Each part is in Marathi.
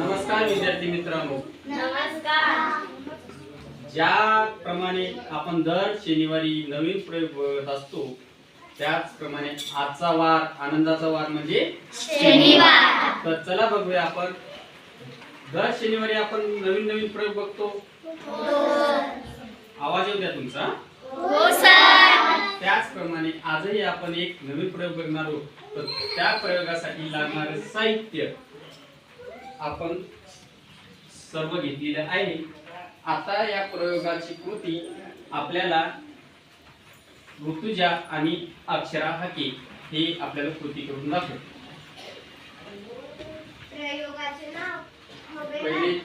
नमस्कार विद्यार्थी मित्रांनो. नमस्कार. ज्याप्रमाणे आपण दर शनिवारी नवीन प्रयोग बघत असतो त्याचप्रमाणे आजचा वार आनंदाचा वार म्हणजे शनिवार. तर चला बघूया आपण. दर शनिवारी आपण नवीन नवीन प्रयोग बघतो? आवाज येऊ द्या तुमचा. हो त्याचप्रमाणे आजही आपण एक नवीन प्रयोग बघणार आहोत. तर त्या प्रयोगासाठी लागणारे साहित्य. आपण सर्व घेतलेलं आहे. आता या प्रयोगाची कृती आपल्याला ऋतुजा आणि अक्षरा हाके हे आपल्याला कृती करून दाखव प्रयोगाचे नाव हवे पहिले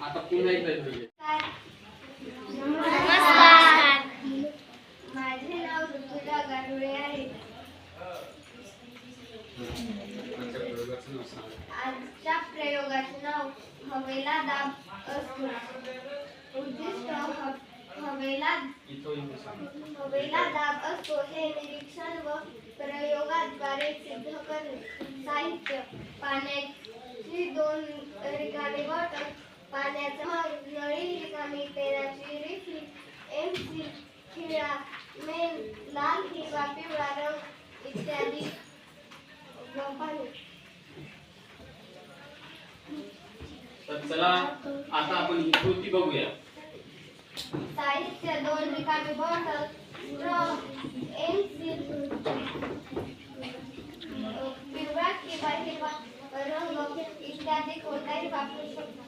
आता पुन्हा एकदा घेऊया. माझे नाव ऋतुजा गारुळे आहे. आजच्या प्रयोगाचं नाव प्रयोगाचे नाव हवेला दाब असतो. उद्दिष्ट हवेला हवेला दाब असतो हे निरीक्षण व प्रयोगाद्वारे सिद्ध करणे. साहित्य पाण्याची दोन रिकामी बॉटल पाण्याचा नळी रिकामी पेनाची रिफिल एम सी खिळा मेन लाल हिरवा पिवळा रंग इत्यादी. व पाणी चला आता आपण ही कृती बघूया. साहित्य दोन रिकामी बॉटल पिवळा किंवा हिरवा रंग इत्यादी कोणताही वापरू शकतो.